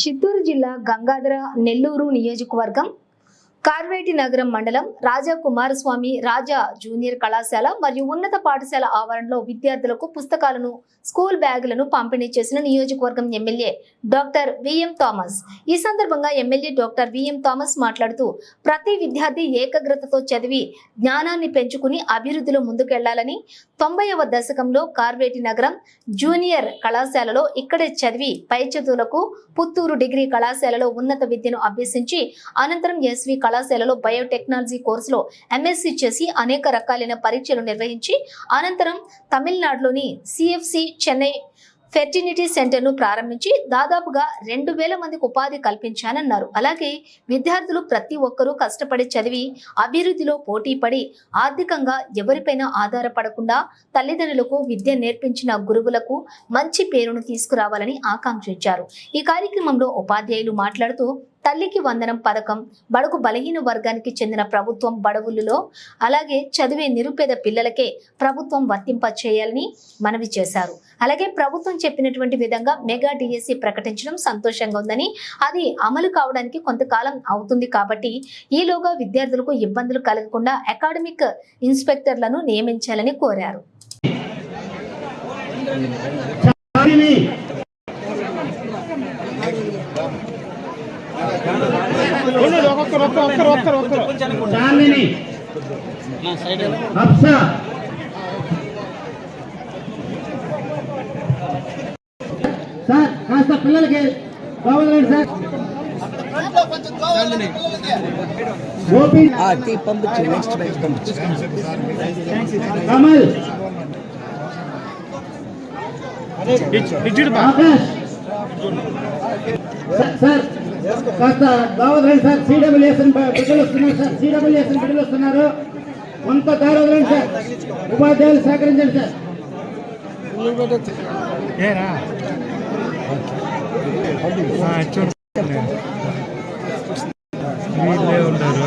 చిత్తూరు జిల్లా గంగాధర నెల్లూరు నియోజకవర్గం కార్వేటి నగరం మండలం రాజా కుమారస్వామి రాజా జూనియర్ కళాశాల మరియు ఉన్నత పాఠశాల ఆవరణలో విద్యార్థులకు పుస్తకాలను స్కూల్ బ్యాగులను పంపిణీ చేసిన నియోజకవర్గం ఎమ్మెల్యే డాక్టర్ విఎం థామస్. ఈ సందర్భంగా ఎమ్మెల్యే డాక్టర్ విఎం థామస్ మాట్లాడుతూ ప్రతి విద్యార్థి ఏకాగ్రతతో చదివి జ్ఞానాన్ని పెంచుకుని అభివృద్ధిలో ముందుకెళ్ళాలని తొంభైవ దశకంలో కార్వేటి నగరం జూనియర్ కళాశాలలో ఇక్కడే చదివి పై చదువులకు పుత్తూరు డిగ్రీ కళాశాలలో ఉన్నత విద్యను అభ్యసించి అనంతరం ఎస్వి కళాశాలలో బయోటెక్నాలజీ కోర్సులో ఎంఎస్సి చేసి అనేక రకాలైన పరీక్షలు నిర్వహించి అనంతరం తమిళనాడులోని సిఎఫ్సి చెన్నై ఫెర్టినిటీ సెంటర్ను ప్రారంభించి దాదాపుగా రెండు వేల మందికి ఉపాధి కల్పించానన్నారు. అలాగే విద్యార్థులు ప్రతి ఒక్కరూ కష్టపడి చదివి అభివృద్ధిలో పోటీ పడి ఆర్థికంగా ఎవరిపైన ఆధారపడకుండా తల్లిదండ్రులకు విద్య నేర్పించిన గురువులకు మంచి పేరును తీసుకురావాలని ఆకాంక్షించారు. ఈ కార్యక్రమంలో ఉపాధ్యాయులు మాట్లాడుతూ తల్లికి వందనం పథకం బడుగు బలహీన వర్గానికి చెందిన ప్రభుత్వం బడవులలో అలాగే చదివే నిరుపేద పిల్లలకే ప్రభుత్వం వర్తింప చేయాలని మనవి చేశారు. అలాగే ప్రభుత్వం చెప్పినటువంటి విధంగా మెగా డిఎస్సి ప్రకటించడం సంతోషంగా ఉందని అది అమలు కావడానికి కొంతకాలం అవుతుంది కాబట్టి ఈలోగా విద్యార్థులకు ఇబ్బందులు కలగకుండా అకాడమిక్ ఇన్స్పెక్టర్లను నియమించాలని కోరారు చాందిని ఉండండి, ఒక్కొక్కరు ఒక్కరు ఒక్కరు ఒక్కరు ఒక్కరు చాందిని. హఫ్సా సార్ కాస్త పిల్లలకి బాగుందండి సార్. పంపించు నెక్స్ట్ బ్యాచ్ పంపించు. కమల్. సార్. కాస్త దావదండి సార్ సిడబ్ల్యూఎస్ఎన్ బిడ్డలు వస్తున్నారు సార్. సిడబ్ల్యూఎస్ఎన్ బిడ్డలు వస్తున్నారు. కొంత దారి సార్. ఉపాధ్యాయులు సహకరించండి సార్. వీళ్ళే ఉన్నారు.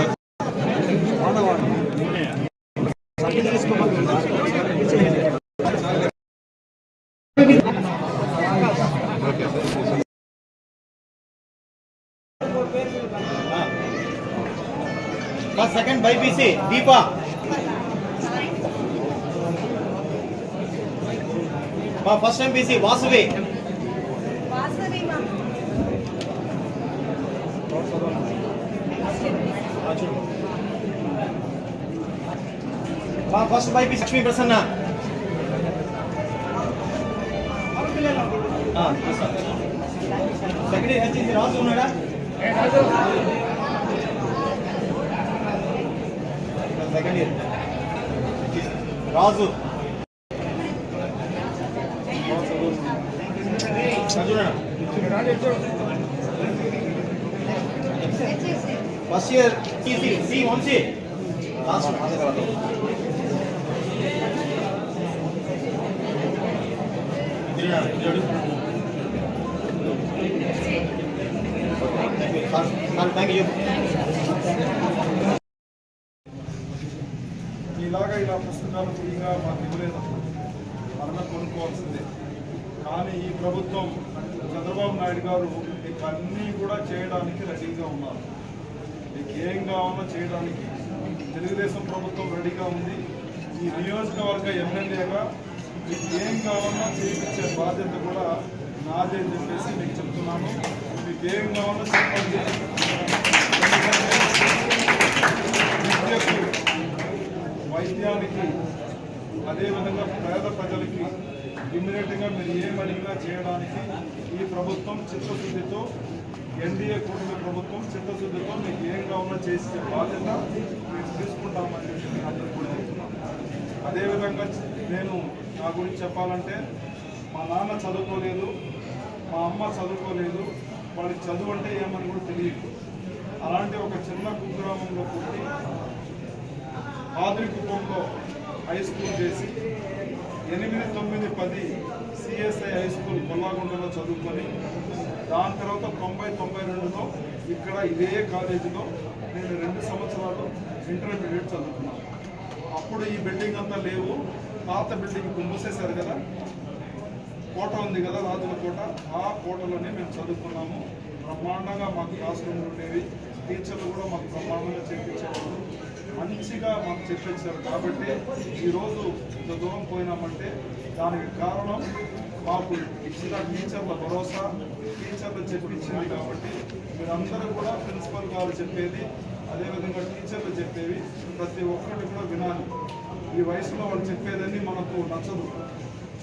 ఫస్ట్ సెకండ్ బైపీసీ దీపా మా ఫస్ట్ ఎంపీసీ వాసువి మా first BiPC Lakshmi Prasanna second హెచ్చింది Raju ఉన్నాడా second year Raju first year TC C Vamsi last thank you ఇలా ఫ్రీగా మాకు ఇవ్వలేదు మనమే కొనుక్కోవాల్సిందే. కానీ ఈ ప్రభుత్వం చంద్రబాబు నాయుడు గారు మీకు అన్నీ కూడా చేయడానికి రెడీగా ఉన్నారు. మీకు ఏం కావాలో చేయడానికి తెలుగుదేశం ప్రభుత్వం రెడీగా ఉంది. ఈ నియోజకవర్గ ఎమ్మెల్యేగా మీకు ఏం కావాలో చేయించే బాధ్యత కూడా నాదే అని చెప్పేసి మీకు చెప్తున్నాను. మీకు ఏం కావాలో చెప్పండి. అదేవిధంగా పేద ప్రజలకి ఇమ్మీడియట్గా మీరు ఏమడిగినా చేయడానికి ఈ ప్రభుత్వం చిత్తశుద్ధితో ఎన్డీఏ కూటమి ప్రభుత్వం చిత్తశుద్ధితో మీకు ఏం కావాలో చేసే బాధ్యత మేము తీసుకుంటామని చెప్పి నేను అందరికీ కూడా అదేవిధంగా నేను నా గురించి చెప్పాలంటే మా నాన్న చదువుకోలేదు మా అమ్మ చదువుకోలేదు వాళ్ళకి చదువు అంటే ఏమని కూడా తెలియదు. అలాంటి ఒక చిన్న కుగ్రామంలో పుట్టి కుటుంబంలో హై స్కూల్ చేసి ఎనిమిది తొమ్మిది పది సిఎస్ఐ హై స్కూల్ కొల్లాగుండలో చదువుకొని దాని తర్వాత తొంభై తొంభై రెండులో ఇక్కడ ఇదే కాలేజీలో నేను రెండు సంవత్సరాలు ఇంటర్మీడియట్ చదువుకున్నాను అప్పుడు ఈ బిల్డింగ్ అంతా లేవు. పాత బిల్డింగ్ ఇప్పుడు మూసేశారు కదా? కోట ఉంది కదా రాజుల కోట? ఆ కోటలోనే మేము చదువుకున్నాము. బ్రహ్మాండంగా మాకు క్లాస్ రూమ్లు ఉండేవి. టీచర్లు కూడా మాకు బ్రహ్మాండంగా చేయించేవాళ్ళు మంచిగా మాకు చెప్పించారు కాబట్టి ఈరోజు ఇంత దూరం పోయినామంటే దానికి కారణం మాకు ఇచ్చిన టీచర్ల భరోసా టీచర్లు చెప్పించింది కాబట్టి మీరందరూ కూడా ప్రిన్సిపల్ గారు చెప్పేది అదేవిధంగా టీచర్లు చెప్పేవి ప్రతి ఒక్కటి కూడా వినాలి. ఈ వయసులో వాళ్ళు చెప్పేదని మనకు నచ్చదు.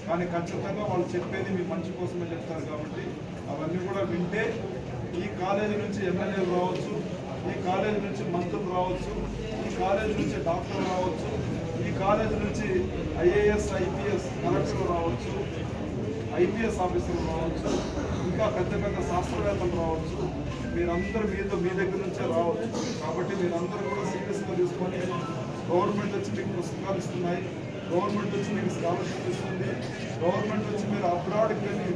కానీ ఖచ్చితంగా వాళ్ళు చెప్పేది మీ మంచి కోసమే చెప్తారు కాబట్టి అవన్నీ కూడా వింటే ఈ కాలేజీ నుంచి ఎమ్మెల్యేలు రావచ్చు ఈ కాలేజీ నుంచి మంత్రులు రావచ్చు ఈ కాలేజ్ నుంచి డాక్టర్ రావచ్చు ఈ కాలేజ్ నుంచి ఐఏఎస్ ఐపీఎస్ కలెక్టర్ రావచ్చు ఐపీఎస్ ఆఫీసర్లు రావచ్చు ఇంకా పెద్ద పెద్ద శాస్త్రవేత్తలు రావచ్చు. మీరందరూ మీతో మీ దగ్గర నుంచే రావచ్చు. కాబట్టి మీరందరూ కూడా సీరియస్గా తీసుకొని గవర్నమెంట్ వచ్చి మీకు పుస్తకాలు ఇస్తున్నాయి. గవర్నమెంట్ వచ్చి మీకు స్కాలర్షిప్ ఇస్తుంది. గవర్నమెంట్ వచ్చి మీరు అబ్రాడ్కి వెళ్ళి